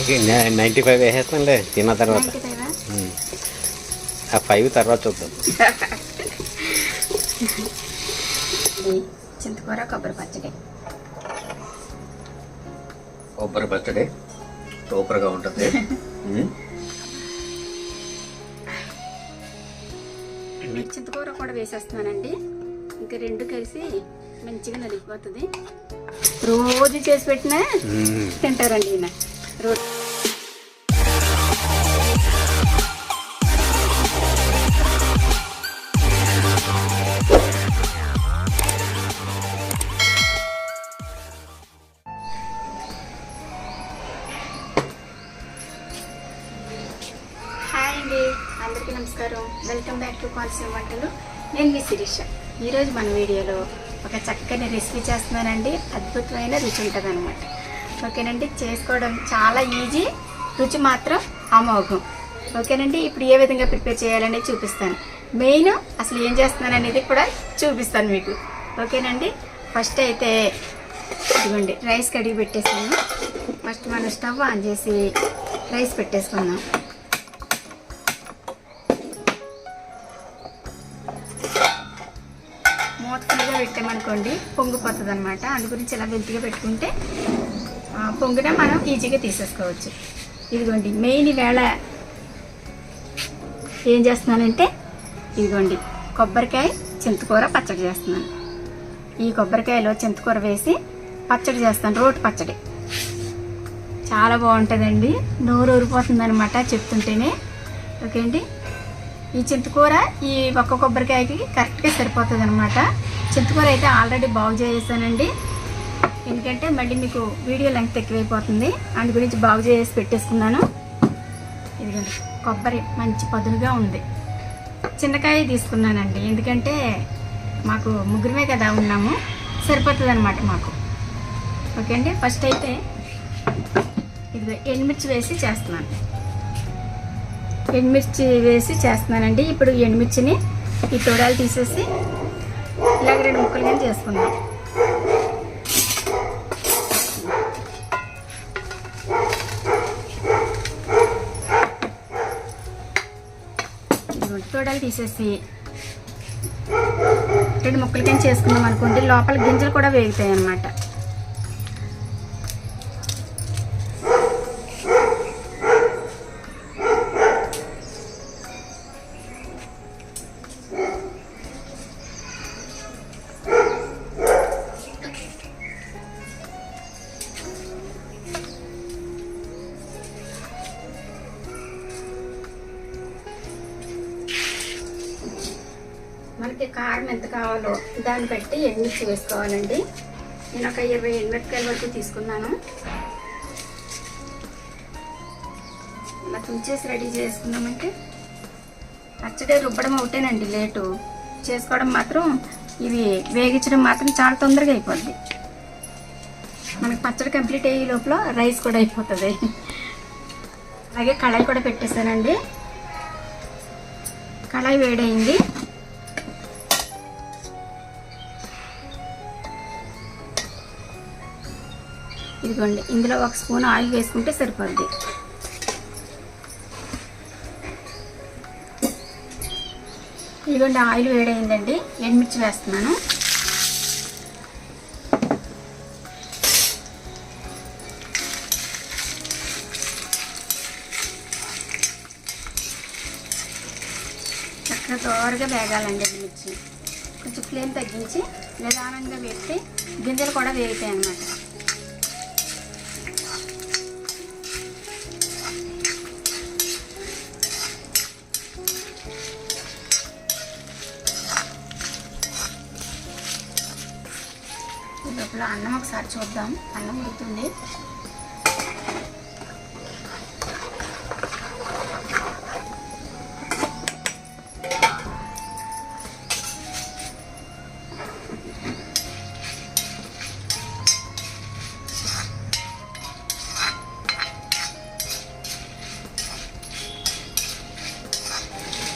Ninety five వేసేస్తానులే తిన్న తర్వాత. ఆ? ఫైవ్ తర్వాత చూద్దాం. చింతకూర కొబ్బరి పచ్చడి. కొబ్బరి పచ్చడి. సూపర్గా ఉంటుంది. చింతకూర కూడా వేసేస్తున్నానండి. ఇంకా రెండు కలిసి మంచిగా నలిగిపోతుంది. రోజు చేసి పెట్టినా. తింటారండి ఈయన. అందరికీ నమస్కారం. వెల్కమ్ బ్యాక్ టు కోనసీమ వంటలు. నేను మీ శిరీష. ఈరోజు మన వీడియోలో ఒక చక్కని రెసిపీ చేస్తున్నానండి. అద్భుతమైన రుచి ఉంటుంది అనమాట ఓకేనండి? చేసుకోవడం చాలా ఈజీ రుచి మాత్రం అమోఘం. ఓకేనండి? ఇప్పుడు ఏ విధంగా ప్రిపేర్ చేయాలనేది చూపిస్తాను. మెయిన్ అసలు ఏం చేస్తున్నాను అనేది కూడా చూపిస్తాను మీకు. ఓకేనండి? ఫస్ట్ అయితే ఇదిగోండి రైస్ కడిగి పెట్టేసాను. ఫస్ట్ మనం స్టవ్ ఆన్ చేసి రైస్ పెట్టేసుకుందాం. మూత ఫుల్గా పెట్టామనుకోండి పొంగిపోతుంది అనమాట అందు గురించి ఇలా వెల్తిగా పెట్టుకుంటే పొంగిన మనం ఈజీగా తీసేసుకోవచ్చు. ఇదిగోండి మెయిన్ వేళ ఏం చేస్తున్నానంటే ఇదిగోండి కొబ్బరికాయ చింతకూర పచ్చడి చేస్తున్నాను. ఈ కొబ్బరికాయలో చింతకూర వేసి పచ్చడి చేస్తాను రోటి పచ్చడి. చాలా బాగుంటుందండి. నోరు ఊరిపోతుందనమాట చెప్తుంటేనే. ఓకే అండి ఈ చింతకూర ఈ ఒక్క కొబ్బరికాయకి కరెక్ట్గా సరిపోతుంది అనమాట చింతకూర అయితే ఆల్రెడీ బాగు చేసేసానండి. ఎందుకంటే మళ్ళీ మీకు వీడియో లెంగ్త్ ఎక్కువైపోతుంది. అందు గురించి బాగు చేసి పెట్టేసుకున్నాను. ఇదిగోండి కొబ్బరి మంచి పదునుగా ఉంది. చిన్నకాయ తీసుకున్నానండి. ఎందుకంటే మాకు ముగ్గురమే కదా ఉన్నాము. సరిపోతుంది అనమాట మాకు. ఓకే అండి ఫస్ట్ అయితే ఇది ఎండుమిర్చి వేసి చేస్తున్నాను. ఎండుమిర్చి వేసి చేస్తున్నానండి. ఇప్పుడు ఎండుమిర్చిని ఈ తోడాలు తీసేసి ఇలాగ రెండు ముక్కలుగా చేసుకుందాం. ఇదిగోండి, తీసేసి రెండు ముక్కలు కింద చేసుకున్నాం అనుకోండి లోపల గింజలు కూడా వేగుతాయి అన్నమాట కాబట్టి ఎండుమిర్చి వేసుకోవాలండి? నేను ఒక ఇరవై ఎండుమిరపకాయల వరకు తీసుకున్నాను. ఇలా తుంచేసి రెడీ చేసుకున్నామంటే పచ్చడి రుబ్బడం ఒకటేనండి లేటు. చేసుకోవడం మాత్రం ఇవి వేగించడం మాత్రం చాలా తొందరగా అయిపోద్ది. మనకి పచ్చడి కంప్లీట్ అయ్యే లోపల రైస్ కూడా అయిపోతుంది. అలాగే కళాయి కూడా పెట్టేశానండి. కళాయి వేడైంది ఇదిగోండి ఇందులో ఒక స్పూన్ ఆయిల్ వేసుకుంటే సరిపోద్ది. ఇదిగోండి ఆయిల్ వేడైందండి ఎండుమిర్చి వేస్తున్నాను. చక్కగా తోరగా వేగాలండి మిర్చి కొంచెం ఫ్లేమ్ తగ్గించి నిదానంగా వేస్తే గింజలు కూడా వేగుతాయి అన్నమాట ఈ లోపల అన్నం ఒకసారి చూద్దాం. అన్నం ఉడుకుతుంది.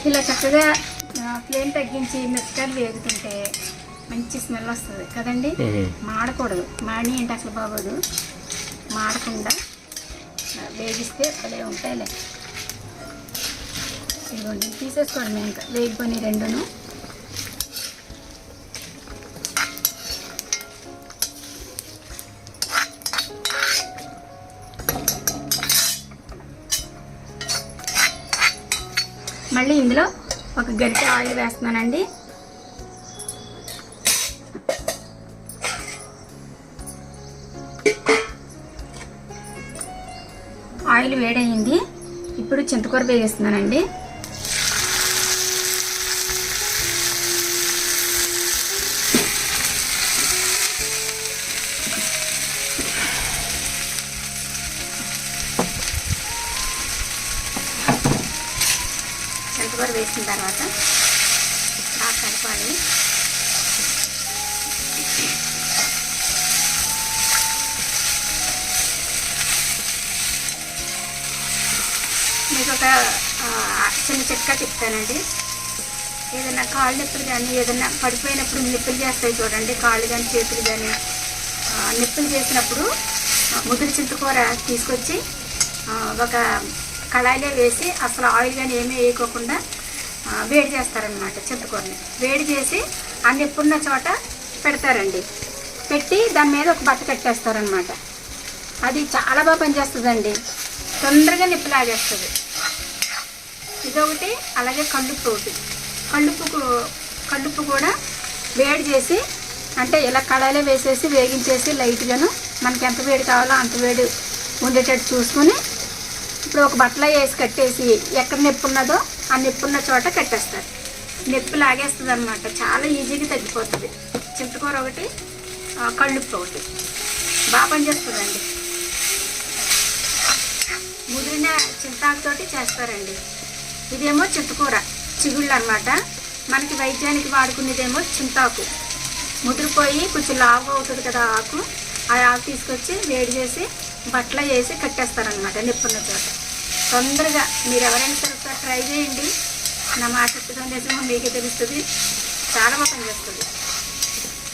ఇలా చక్కగా ఫ్లేమ్ తగ్గించి మిరపకాయలు వేగుతుంటే మంచి స్మెల్ వస్తుంది. కదండి? మ్మ్. మాడకూడదు. మాడి అంటే అసలు బాగోదు. మాడకుండా వేగిస్తే భలే ఉంటాయిలే. ఇదిగోండి తీసేసుకోండి ఇంకా. వేగిపోయి రెండును. మళ్ళీ ఇందులో ఒక గరిటె ఆయిల్ వేస్తున్నానండి. ఆయిల్ వేడయింది. ఇప్పుడు చింతకూర వేగిస్తున్నానండి కాళ్ళు నొప్పులు కానీ ఏదైనా పడిపోయినప్పుడు నిప్పులు చేస్తాయి చూడండి కాళ్ళు కానీ చేతులు కానీ. నిప్పులు చేసినప్పుడు ముదురు ముదిరి చింతకూర తీసుకొచ్చి ఒక కళాయిలో వేసి అసలు ఆయిల్ కానీ ఏమీ వేయకోకుండా వేడి చేస్తారనమాట చింతకూరని వేడి చేసి ఆ నిప్పున్న చోట పెడతారండి. పెట్టి దాని మీద ఒక బట్ట కట్టేస్తారనమాట అది చాలా బాగా పనిచేస్తుందండి. తొందరగా నిప్పు లాగేస్తుంది ఇదొకటి అలాగే కళ్ళు ప్రోటీన్ కళ్ళుప్పు కళ్ళుప్పు కూడా వేడి చేసి అంటే ఇలా కళాయిలో వేసేసి వేగించేసి లైట్గాను మనకి ఎంత వేడి కావాలో అంత వేడి ఉండేటట్టు చూసుకొని ఇప్పుడు ఒక బట్టలో వేసి కట్టేసి ఎక్కడ నొప్పి ఉన్నదో ఆ నొప్పి ఉన్న చోట కట్టేస్తారు. నొప్పి లాగేస్తుంది అనమాట చాలా ఈజీగా తగ్గిపోతుంది. చింతకూర ఒకటి కళ్ళుప్పు ఒకటి. బాగా పనిచేస్తుందండి ముదిరిన చింతాకుతోటి చేస్తారండి. ఇదేమో చింతకూర. చిగుళ్ళు అనమాట మనకి వైద్యానికి వాడుకునేదేమో చింతాకు. ముదిరిపోయి కొంచెం లావు అవుతుంది కదా ఆకు. ఆ ఆకు తీసుకొచ్చి వేడి చేసి బట్టల వేసి కట్టేస్తారనమాట నిప్పున్న చోట. తొందరగా మీరు ఎవరైనా సరే ఒకసారి ట్రై చేయండి. నా మాట చెప్తుందో నిజమో మీకే తెలుస్తుంది. చాలా బాగా పనిచేస్తుంది.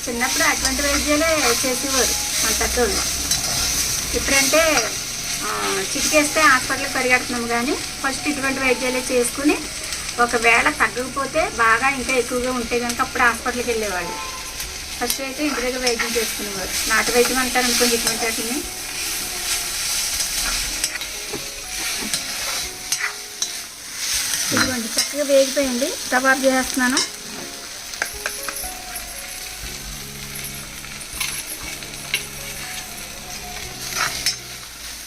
చిన్నప్పుడు అటువంటి వైద్యాలే చేసేవారు మన పెద్దోళ్ళు. ఇప్పుడంటే చిటికేస్తే హాస్పిటల్కి పరిగెడుతున్నాము కానీ ఫస్ట్ ఇటువంటి వైద్యాలే చేసుకుని ఒకవేళ తగ్గకపోతే బాగా ఇంకా ఎక్కువగా ఉంటే కనుక అప్పుడు హాస్పిటల్కి వెళ్ళేవాళ్ళు. ఫస్ట్ అయితే ఇంటి దగ్గర వైద్యం చేసుకునేవారు. నాటు వైద్యం అంటారు అనుకోండి ఇటువంటి వాటిని. ఇదిగోండి చక్కగా వేగిపోయింది. కబాబ్ చేస్తున్నాను.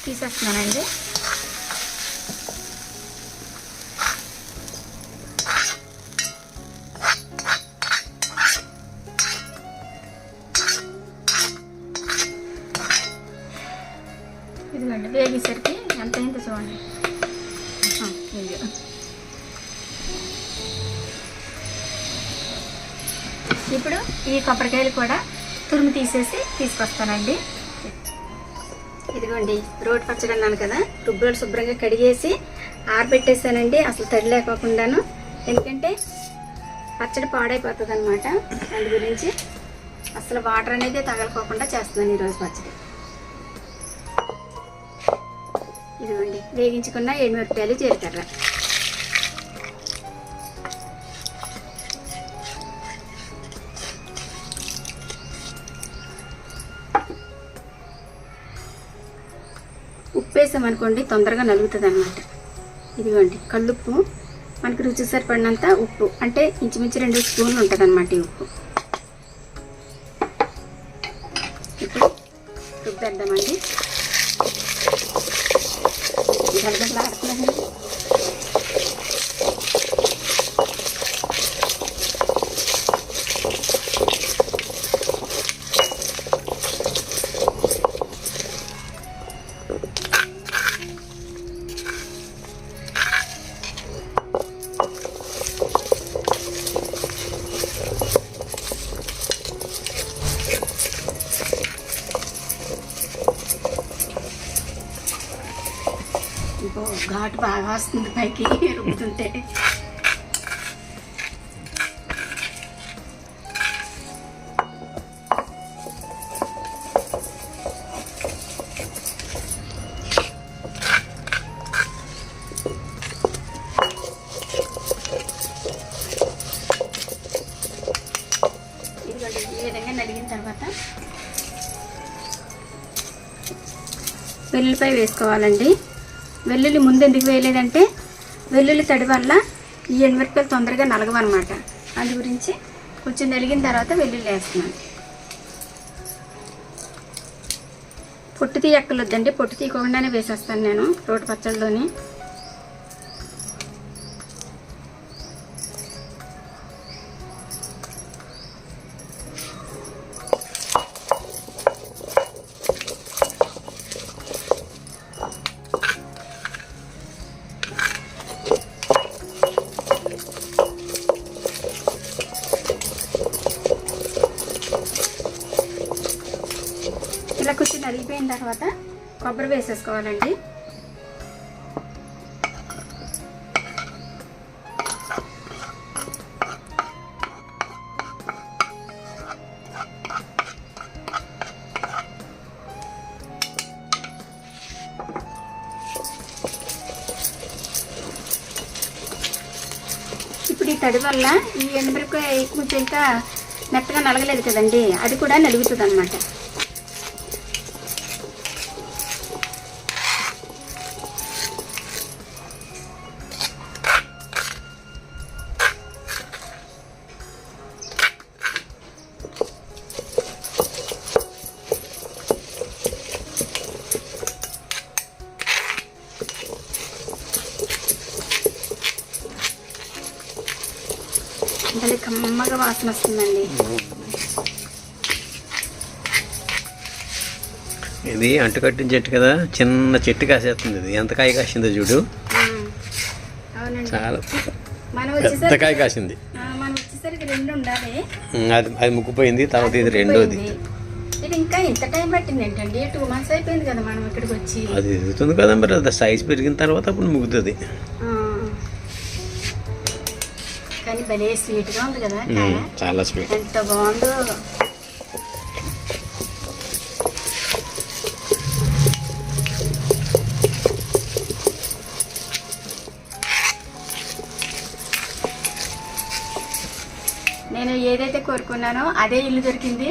తీసేస్తున్నానండి. కొబ్బరికాయలు కూడా తురుము తీసేసి తీసుకొస్తానండి. ఇదిగోండి రోడ్ పచ్చడి అన్నాను కదా రుబ్బులు శుభ్రంగా కడిగేసి ఆరబెట్టేసానండి అసలు తడి లేకోకుండాను. ఎందుకంటే పచ్చడి పాడైపోతుంది అనమాట అందు గురించి అసలు వాటర్ అనేది తగలకోకుండా చేస్తున్నాను ఈరోజు పచ్చడి. ఇదిగోండి వేగించుకున్న ఎండుమిరపకాయలు జీలకర్ర. ఉప్పేసామనుకోండి తొందరగా నలుగుతుంది అనమాట ఇదిగోండి కళ్ళుప్పు. మనకి రుచి సరిపడినంత ఉప్పు. అంటే ఇంచుమించు రెండు స్పూన్లు ఉంటుంది అనమాట ఈ ఉప్పు. ఘాటు బాగా వస్తుంది పైకి రుబ్బుతుంటే. ఈ వెల్లుల్లిపాయ వేసుకోవాలండి. వెల్లుల్లి ముందు ఎందుకు వేయలేదంటే వెల్లుల్లి తడి వల్ల ఈ ఎండుమిరపకాయలు తొందరగా నలగవన్నమాట. అందు గురించి కొంచెం నలిగిన తర్వాత వెల్లుల్లి వేస్తున్నాను. పొట్టు తీయక్కర్లొద్దండి పొట్టు తీయకుండానే వేసేస్తాను నేను. రోటి పచ్చళ్ళలోని. తర్వాత కొబ్బరి వేసేసుకోవాలండి. ఇప్పుడు ఈ తడి వల్ల ఈ ఎండుమిరపకాయ కొంచెం ఇంకా మెత్తగా నలగలేదు కదండి అది కూడా నలుగుతుంది అనమాట వాసన వస్తుందండి. ఇది అంటుకట్టిన చెట్టు కదా చిన్న చెట్టు కాసేస్తుంది ఇది. ఎంత కాయ కాసిందో చూడు. చాలా పెద్ద కాయ కాసింది. అది అది ముగ్గుపోయింది తర్వాత ఇది రెండోది. పోయింది. ఇది ఇంకా ఇంత టైం పట్టింది ఏంటండి? టూ మంత్స్ అయిపోయింది కదా మనం ఇక్కడికి వచ్చి. అది ఎదుగుతుంది కదా మరి అది సైజ్ పెరిగిన తర్వాత అప్పుడు ముగ్గుతుంది భలే స్వీట్గా ఉంది కదా చాలా స్వీట్. ఎంత బాగుందో. నేను ఏదైతే కోరుకున్నానో అదే ఇల్లు దొరికింది.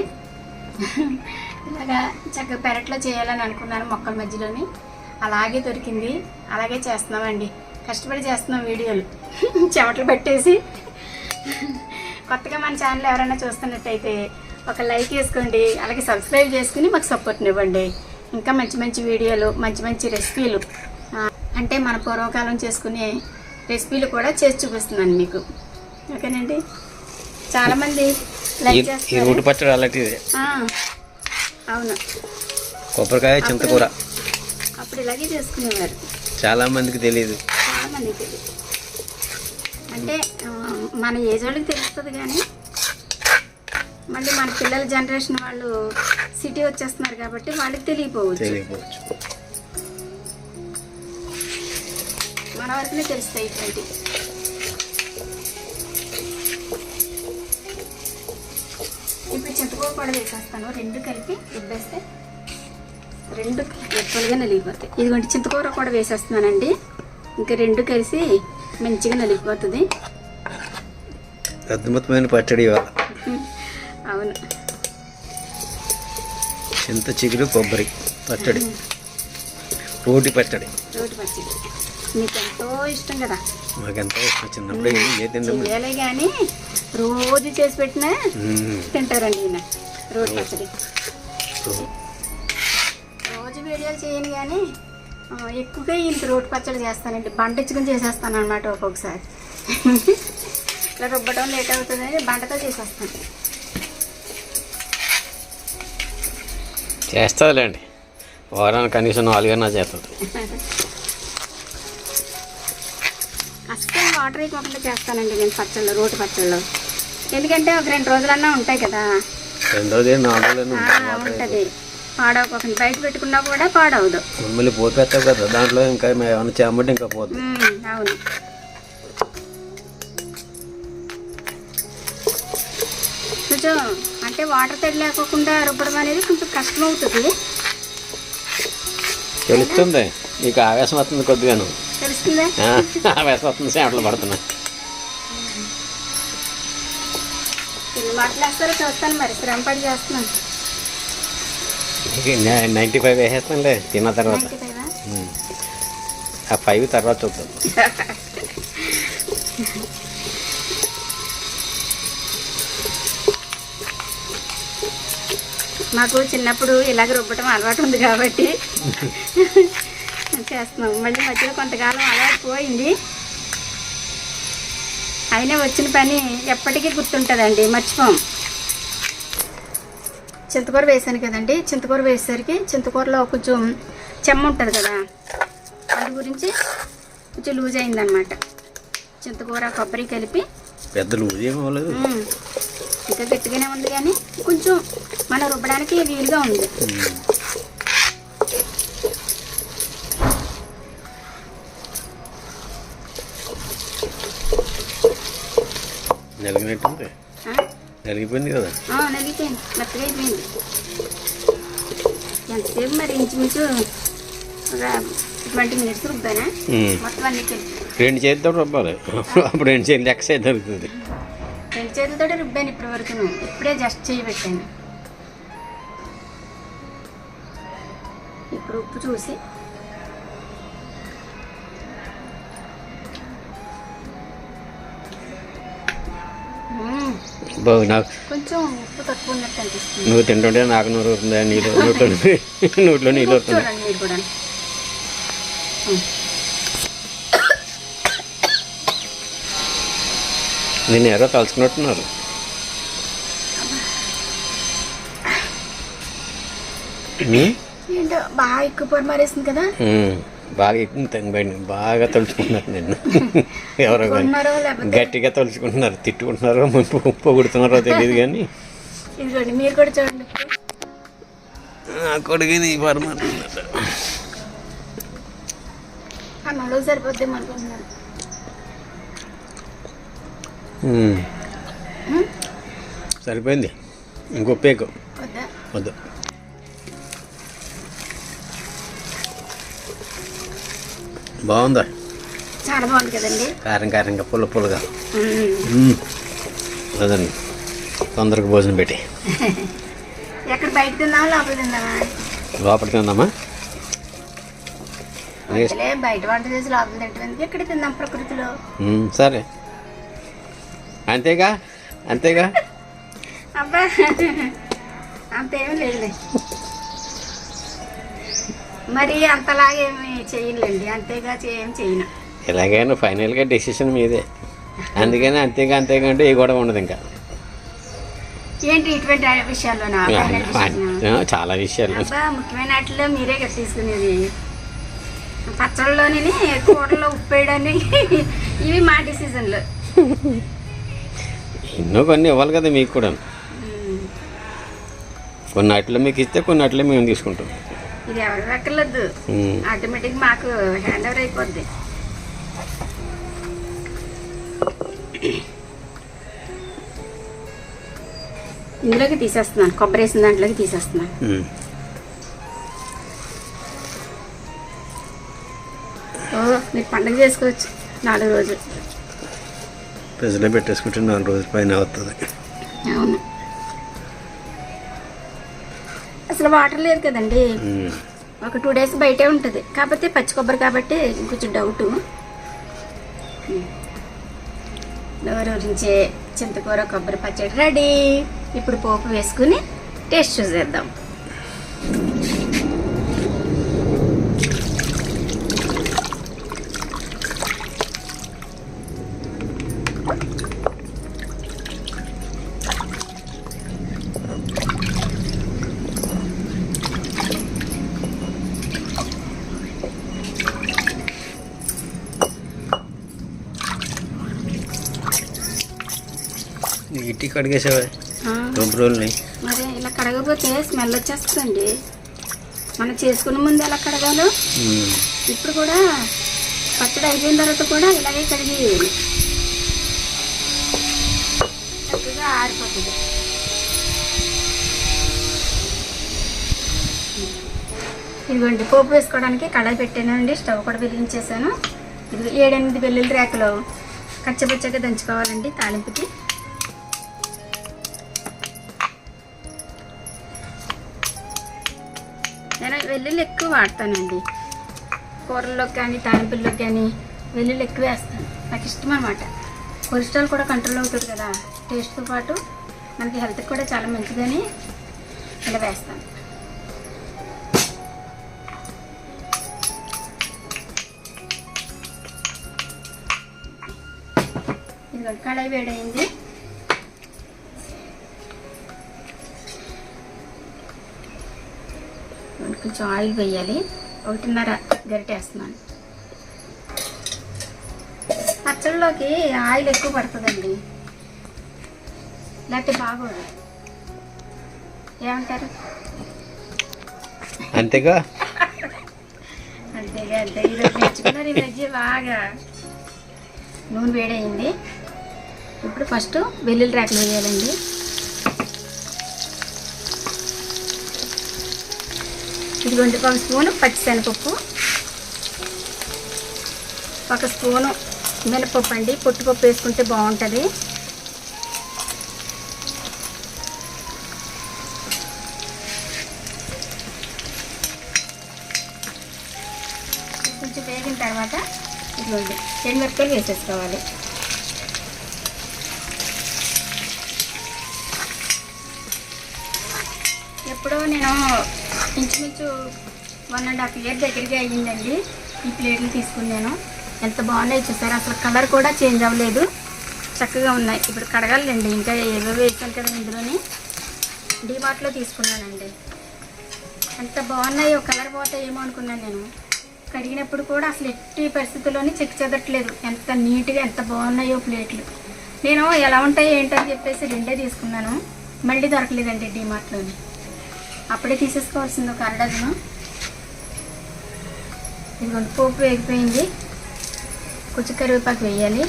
ఇలాగా చక్కగా పెరట్లో చేయాలని అనుకున్నాను మొక్కల మధ్యలోని. అలాగే దొరికింది. అలాగే చేస్తున్నామండి. కష్టపడి చేస్తున్నాం వీడియోలు. చెమటలు పెట్టేసి. కొత్తగా మన ఛానల్ ఎవరైనా చూస్తున్నట్టయితే ఒక లైక్ వేసుకోండి అలాగే సబ్స్క్రైబ్ చేసుకుని మాకు సపోర్ట్ ఇవ్వండి. ఇంకా మంచి మంచి వీడియోలు మంచి మంచి రెసిపీలు అంటే మన పూర్వకాలం చేసుకునే రెసిపీలు కూడా చేసి చూపిస్తున్నాను మీకు. ఓకేనండి? చాలామంది లైక్ చేస్తారు. పచ్చడి అలాంటిది. అవును. కొబ్బరికాయ చింతకూర. అప్పుడు ఇలాగే చేసుకునేవారు. చాలా మందికి తెలియదు చాలా మంది తెలియదు అంటే మన ఏజ్ వాళ్ళకి తెలుస్తుంది కానీ మళ్ళీ మన పిల్లల జనరేషన్ వాళ్ళు సిటీ వచ్చేస్తున్నారు కాబట్టి వాళ్ళకి తెలియపోవచ్చు. మన వరకునే తెలుస్తాయి ఇటువంటి ఇప్పుడు చింతకూర కూడా వేసేస్తాను. రెండు కలిపి రుబ్బేస్తే రెండు ఎక్కువగా నలిగిపోతాయి. ఇదిగోండి చింతకూర కూడా వేసేస్తున్నానండి. ఇంకా రెండు కలిసి మంచిగా నలిగిపోతుంది. అద్భుతమైన పచ్చడి అవును. చింత చిగురు కొబ్బరి పచ్చడి. రోటి పచ్చడి. రోటి పచ్చడి. మీకు ఎంతో ఇష్టం కదా. మాకెంతో ఇష్టం. చిన్నప్పుడు ఏ చేయాలి కానీ రోజు చేసి పెట్టినా తింటారండి ఈయన. రోటి పచ్చడి. రోజు వీడియోలు చేయను కానీ ఎక్కువగా ఈయనకి రోటి పచ్చడి చేస్తానండి. బంటించుకుని చేసేస్తాను అనమాట ఒక్కొక్కసారి. ఇట్లా రుబ్బడం లేట్ అవుతుందని బంటతో చేసేస్తాను చేస్తుందిలేండి. వారానికి కనీసం నాలుగైనా చేస్తుంది అస్సలు వాటర్ వేయకుండా చేస్తానండి నేను పచ్చళ్ళు రోటి పచ్చళ్ళు. ఎందుకంటే ఒక రెండు రోజులన్నా ఉంటాయి కదా. రెండోది నాలుగోది ఆ, ఉంటది. పాడవకుండా బయట పెట్టుకున్నా కూడా పాడవదు. మమ్మల్ని పోపేస్తావు కదా దాంట్లో ఇంకా ఏమైనా చేయమంటే ఇంకా పోతుంది అవును. కొంచెం అంటే వాటర్ తడి లేకోకుండా రుబ్బడం అనేది కొంచెం కష్టం అవుతుంది తెలుస్తుంది. నీకు ఆవేశం వస్తుంది కొద్దిగాను. తెలుస్తుందా? ఆవేశం వస్తుంది సేపట్లు పడుతున్నా. ఎన్ని చూస్తాను మరి శ్రమపడి చేస్తున్నాను. నైంటీ ఫైవ్ వేసేస్తానులే తిన్న తర్వాత. ఆ? ఫైవ్ తర్వాత చూద్దాం. మాకు చిన్నప్పుడు ఇలాగ రుబ్బటం అలవాటు ఉంది కాబట్టి చేస్తున్నాం మళ్ళీ మధ్యలో కొంతకాలం అలవాటు పోయింది. అయినా వచ్చిన పని ఎప్పటికీ గుర్తుంటుందండి మర్చిపోం. చింతకూర వేసాను కదండి చింతకూర వేసేసరికి చింతకూరలో కొంచెం చెమ్మ ఉంటుంది కదా అందు గురించి కొంచెం లూజ్ అయిందనమాట చింతకూర కొబ్బరి కలిపి పెద్ద లూజ్. ఇంకా గట్టిగానే ఉంది కానీ కొంచెం మనం రుబ్బడానికి వీలుగా ఉంది. నలిగినట్టుంది? నలిగిపోయింది కదా? నలిగిపోయింది. మెత్తగా అయిపోయింది. ఎంతసేపు మరి ఇంచుమించు ఒక ట్వంటీ మినిట్స్ రుబ్బానా? ఉమ్. మొత్తం అన్ని కలిపి రెండు చేతితో రుబ్బాలి. అప్పుడు రెండు చేతులు ఎక్సైజ్ దొరుకుతుంది రెండు చేతులతో రుబ్బాను ఇప్పటి వరకు ఇప్పుడే జస్ట్ చేయి పెట్టాను. ఇప్పుడు ఉప్పు చూసి. బాగు నాకు కొంచెం ఉప్పు తక్కువ ఉన్నట్టు అనిపిస్తుంది. నువ్వు తింటుంటే నాకు నూరు అవుతుందా నీళ్ళు నోట్లో నోట్లో నీళ్ళు ఉప్పు అవుతుంది చూడండి మీరు కూడా మ్మ్. నేను ఎవరో? ఏంటో బాగా ఎక్కువ పొడి మారేసింది కదా. బాగా ఎక్కువ బాగా తలుచుకుంటున్నారు నిన్ను ఎవరో గట్టిగా తలుచుకుంటున్నారు తిట్టుకుంటున్నారో పొ- పొగుడుతున్నారో తెలియదు కానీ మీరు కూడా చూడండి. నా కొడుకుని పరమాత్మ అన్నంలో సరిపోద్దేమో అనుకుంటున్నాను? సరిపోయింది. ఇంకో పేకు. వద్దా? బాగుందా? చాలా బాగుంది కదండి. కారం కారంగా పుల్ల పుల్లగా. అదండి తొందరగా భోజనం పెట్టి. ఎక్కడ బయట తిందామా లోపల తిందామా? నెక్స్ట్ అసలే బయట వంట చేసి లోపల తింటాం ఎక్కడ తిందాం ప్రకృతిలో? సరే. అంతేగా? అంతేగా? అబ్బా. లేదులే. మరి అంతలాగేమి చేయలేండి. అంతేగా ఏం చేయను. ఎలాగైనా ఫైనల్గా డెసిషన్ మీదే. అందుకని అంతేగా అంతేగా అంటే ఏ గొడవ ఉండదు ఇంకా. ఏంటి ఇటువంటి విషయాల్లోనా? ఆ, చాలా విషయాలు. ముఖ్యమైన వాటిలో మీరే కదా తీసుకునేది. పచ్చళ్ళలోని కూరలో ఉప్పు వేయడానికి ఇవి మా డిసిజన్లు ఎన్నో కొన్ని ఇవ్వాలి కదా మీకు కూడా. కొన్ని వాటిలో మీకు ఇస్తే కొన్ని వాటిలో మేము తీసుకుంటాం. ఇది ఎవరు వెక్కర్లేదు మ్మ్. ఆటోమేటిక్ మాకు హ్యాండ్ ఓవర్ అయిపోద్ది. ఇందులోకి తీసేస్తున్నాను. కొబ్బరి వేసిన దాంట్లోకి తీసేస్తున్నాను. ఓ మీరు పండుగ చేసుకోవచ్చు. నాలుగు రోజులు. ఫ్రిడ్జ్లో పెట్టేసుకుంటే నాలుగు రోజుల పైన అవుతుంది. అవును. అసలు వాటర్ లేదు కదండి. ఒక టూ డేస్ బయటే ఉంటుంది. కాకపోతే పచ్చి కొబ్బరి కాబట్టి కొంచెం డౌట్. నోరూరించే చింతకూర కొబ్బరి పచ్చడి రెడీ. ఇప్పుడు పోపు వేసుకుని టేస్ట్ చూసేద్దాం. ఇట్టి కడిగేసావా? రెండు రోజులని మరి ఇలా కడగకపోతే స్మెల్ వచ్చేస్తుందండి. మనం చేసుకునే ముందు ఎలా కడగాలో. ఇప్పుడు కూడా పచ్చడి అయిపోయిన తర్వాత కూడా ఇలాగే కడిగి చక్కగా ఆరిపోతుంది. ఇదిగోండి పోపు వేసుకోవడానికి కడాయి పెట్టానండి స్టవ్ కూడా వెలిగించేసాను ఇది ఏడెనిమిది వెల్లుల్లి రేకలు కచ్చపచ్చగా దంచుకోవాలండి తాలింపుకి. వెల్లుల్లి ఎక్కువ వాడతానండి. కూరల్లోకి కానీ తాలింపుల్లోకి కానీ వెల్లుల్లి ఎక్కువ వేస్తాను. నాకు ఇష్టం అనమాట కొలెస్ట్రాల్ కూడా కంట్రోల్ అవుతుంది కదా. టేస్ట్తో పాటు మనకి హెల్త్కి కూడా చాలా మంచిదని ఇలా వేస్తాను. ఇది కడాయి వేడైంది కొంచెం ఆయిల్ వేయాలి. ఒకటిన్నర గరిటేస్తున్నాను. పచ్చళ్ళలోకి ఆయిల్ ఎక్కువ పడుతుందండి. లేకపోతే బాగోదు. ఏమంటారు? అంతేగా? అంతేగా అంతే. ఈరోజు నేర్చుకున్నారు ఈ మధ్య బాగా నూనె వేడైంది ఇప్పుడు ఫస్ట్ వెల్లుల్లి రేకలు వేయాలండి. ఇదిగోండి ఒక స్పూను పచ్చిశనగపప్పు ఒక స్పూను మినపప్పు అండి. పొట్టుపప్పు వేసుకుంటే బాగుంటుంది. కొంచెం వేగిన తర్వాత ఇదిగోండి ఎండుమిరపకాయలు వేసేసుకోవాలి. ఎప్పుడో నేను ఇంచుమించు వన్ అండ్ హాఫ్ ఇయర్ దగ్గరికి అయ్యిందండి. ఈ ప్లేట్లు తీసుకున్నాను. ఎంత బాగున్నాయి చూసారు? అసలు కలర్ కూడా చేంజ్ అవ్వలేదు. చక్కగా ఉన్నాయి. ఇప్పుడు కడగాలండి. ఇంకా ఏవో వేసాను కదా ఇందులోని. డిమార్ట్లో తీసుకున్నానండి. ఎంత బాగున్నాయో కలర్ పోతాయేమో అనుకున్నాను నేను. కడిగినప్పుడు కూడా అసలు ఎట్టి పరిస్థితుల్లోని చెక్ చెదట్లేదు ఎంత నీట్గా ఎంత బాగున్నాయో ప్లేట్లు నేను ఎలా ఉంటాయో ఏంటని చెప్పేసి రెండే తీసుకున్నాను. మళ్ళీ దొరకలేదండి డిమార్ట్లోని అప్పుడే తీసేసుకోవాల్సింది ఒక అరడజను. ఇదిగోండి పోపు వేగిపోయింది. కొంచెం కరివేపాకు వేయాలి.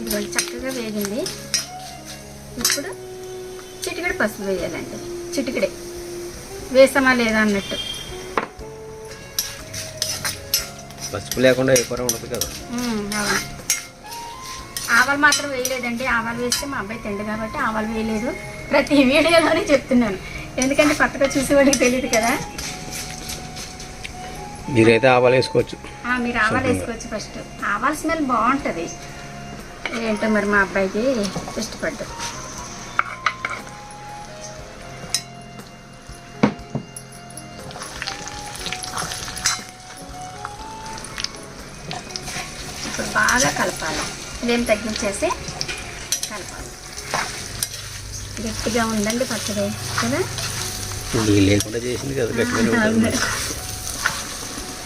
ఇదిగోండి చక్కగా వేగింది. ఇప్పుడు చిటికెడు పసుపు వేయాలండి. చిటికెడే. వేసామా లేదా అన్నట్టు. పసుపు లేకుండా ఏ కూర ఉండదు కదా. అవును. ఆవాలు మాత్రం వేయలేదండి. ఆవాలు వేస్తే మా అబ్బాయి తిండు కాబట్టి ఆవాలు వేయలేదు. ప్రతి వీడియోలోనే చెప్తున్నాను. ఎందుకంటే కొత్తగా చూసేవాడికి తెలియదు కదా. మీరైతే ఆవాలు వేసుకోవచ్చు. మీరు ఆవాలు వేసుకోవచ్చు ఫస్ట్. ఆవాల స్మెల్ బాగుంటుంది. ఏంటో మరి మా అబ్బాయికి ఇష్టపడ్డు. ఇప్పుడు బాగా కలపాలి. ఇదేం తగ్గించేసి కలపాలి. గట్టిగా ఉందండి పచ్చడి కదా? లేకుండా చేసింది కదా.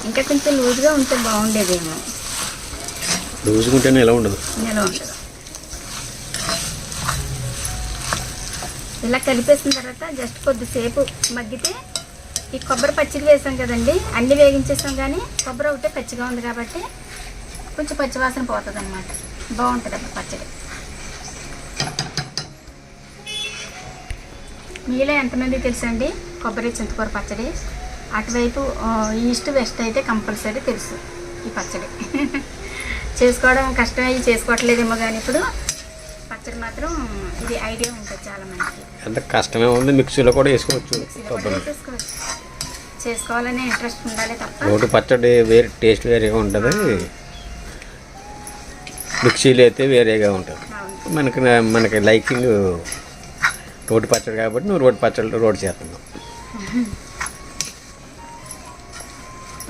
ఇంకా కొంచెం లూజ్గా ఉంటే బాగుండేదేమో. రోజుకుంటేనే ఎలా ఉండదు? నిలవ ఉండదు? ఇలా కలిపేసిన తర్వాత జస్ట్ కొద్దిసేపు మగ్గితే ఈ కొబ్బరి పచ్చిడి వేసాం కదండి అన్ని వేగించేసాం కానీ కొబ్బరి ఒకటే పచ్చిగా ఉంది కాబట్టి కొంచెం పచ్చివాసన పోతుంది అనమాట బాగుంటుంది అప్పుడు పచ్చడి. మీలో ఎంతమంది తెలుసండి? కొబ్బరి చింతకూర పచ్చడి. అటువైపు ఈస్ట్ వెస్ట్ అయితే కంపల్సరీ తెలుసు ఈ పచ్చడి. చేసుకోవడం కష్టమై చేసుకోవట్లేదేమో కానీ ఇప్పుడు పచ్చడి మాత్రం ఇది ఐడియా ఉంటుంది చాలా మందికి. ఎంత కష్టమే ఉంది మిక్సీలో కూడా వేసుకోవచ్చు చేసుకోవాలనే ఇంట్రెస్ట్ ఉండాలి తప్ప. పచ్చడి వేరే టేస్ట్ వేరేగా ఉంటుంది. మిక్సీలో అయితే వేరేగా ఉంటుంది. మనకి మనకి లైకింగ్ రోటి పచ్చడి కాబట్టి నువ్వు రోటి పచ్చడి రోటి చేస్తున్నావు.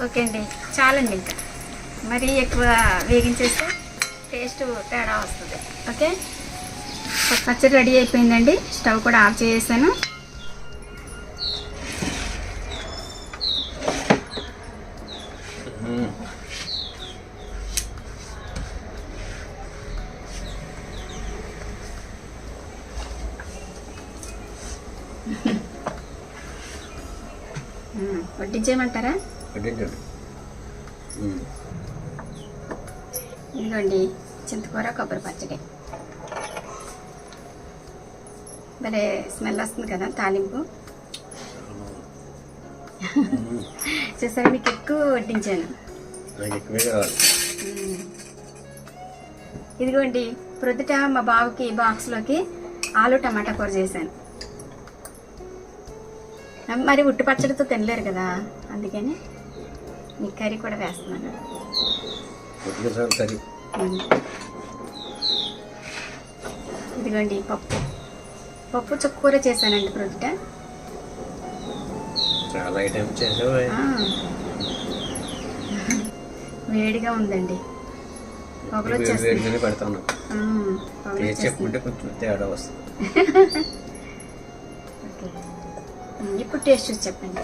ఓకే అండి. చాలండి ఇంకా. మరీ ఎక్కువ వేగించేస్తే టేస్ట్ తేడా వస్తుంది. ఓకే? పచ్చడి రెడీ అయిపోయిందండి. స్టవ్ కూడా ఆఫ్ చేసేసాను. మ్మ్. వడ్డించేయమంటారా? ఇదిగోండి చింతకూర కొబ్బరి పచ్చడి. భలే స్మెల్ వస్తుంది కదా తాలింపు. చూసారా మీకు ఎక్కువ వడ్డించాను. ఇదిగోండి ప్రొద్దుట మా బావకి బాక్స్లోకి ఆలు టమాటా కూర చేశాను. మరి ఉట్టి పచ్చడితో తినలేరు కదా అందుకని మీ కర్రీ కూడా వేస్తున్నాను. ఇదిగోండి పప్పు. పప్పు చుక్కూర చేశానండి ప్రొద్దుట. చాలా ఐటమ్స్ చేసావు. ఆ. వేడిగా ఉందండి. వచ్చేస్తుంది వేడిగానే పెడతాను. చెప్పుకుంటే కొంచెం తేడా వస్తుంది. ఓకే. ఇప్పుడు టేస్ట్ చూసి చెప్పండి.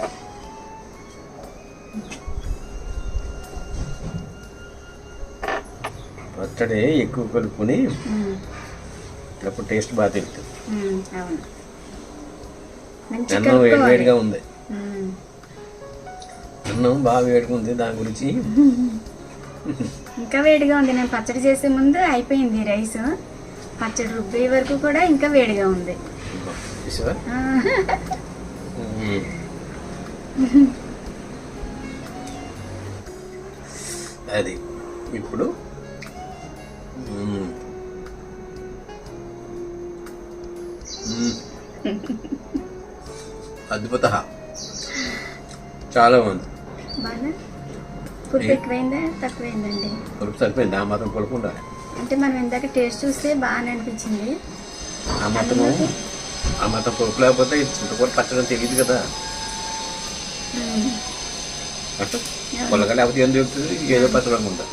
పచ్చడి ఎక్కువ కలుపుకొని అప్పుడు టేస్ట్ బాగా తెలుస్తుంది. అన్నం వేడి. వేడిగా ఉంది. అన్నం బాగా వేడిగా ఉంది దాని గురించి. ఇంకా వేడిగా ఉంది. నేను పచ్చడి చేసే ముందు అయిపోయింది రైస్. పచ్చడి రుబ్బే వరకు కూడా ఇంకా వేడిగా ఉంది. అది ఇప్పుడు. అద్భుత. చాలా బాగుంది. బాగా? పులుపు ఎక్కువైందా? తక్కువైందండి. పులుపు సరిపోయింది ఆ మాత్రం పులుపు ఉండాలి. అంటే మనం ఇందాక టేస్ట్ చూస్తే బాగానే అనిపించింది. ఆ మాత్రం ఆ మాత్రం పులుపు లేకపోతే ఈ చింతకూర పచ్చడి తెలియదు కదా. పుల్లగా లేకపోతే ఏం తెలుస్తుంది ఏదో పచ్చడి అనుకుంటా.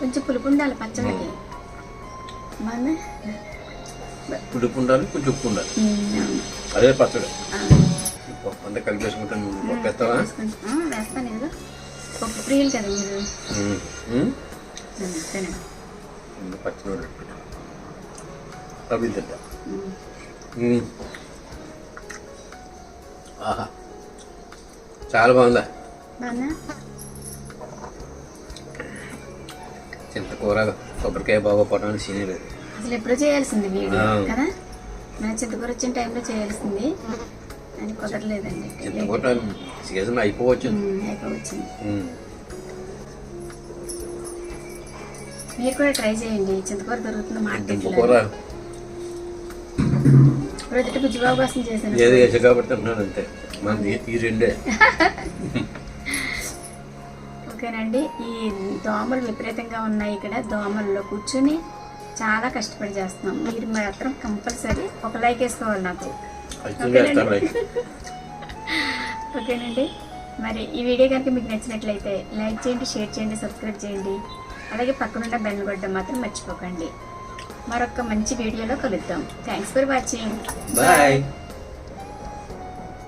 కొంచెం పులుపు ఉండాలి పచ్చడికి. పులుపు ఉండాలి కొంచెం ఉప్పు ఉండాలి. అదే పచ్చడి. అంతా కలిపేసుకుంటాను. ఆ, వేస్తాను కదా మీరు. పచ్చినోడు అవి తింటా. ఆహా. చాలా బాగుందా? చింతకూర కొబ్బరికాయ బాగా పొటానికి సీనే లేదు. అసలు ఎప్పుడో చేయాల్సింది వీడియో. కదా? చింతకూర వచ్చిన టైంలో చేయాల్సింది. అని కుదరలేదండి. చింతకూర సీజన్ అయిపోవచ్చింది మ్మ్. మీరు కూడా ట్రై చేయండి. చింతకూర దొరుకుతుంది మార్కెట్లో. చేశాను. ఏది వేసి కాబట్టి తింటున్నాను అంతే మనది ఈ రెండే. ఓకేనండి ఈ దోమలు విపరీతంగా ఉన్నాయి ఇక్కడ. దోమల్లో కూర్చుని చాలా కష్టపడి చేస్తున్నాం. మీరు మాత్రం కంపల్సరీ ఒక లైక్ వేసుకోవాలి నాకు. ఓకేనండి. మరి ఈ వీడియో కనుక మీకు నచ్చినట్లయితే లైక్ చేయండి షేర్ చేయండి సబ్స్క్రైబ్ చేయండి. అలాగే పక్కనున్న బెల్ కొట్టడం మాత్రం మర్చిపోకండి. మరొక మంచి వీడియోలో కలుద్దాం. Thanks for watching bye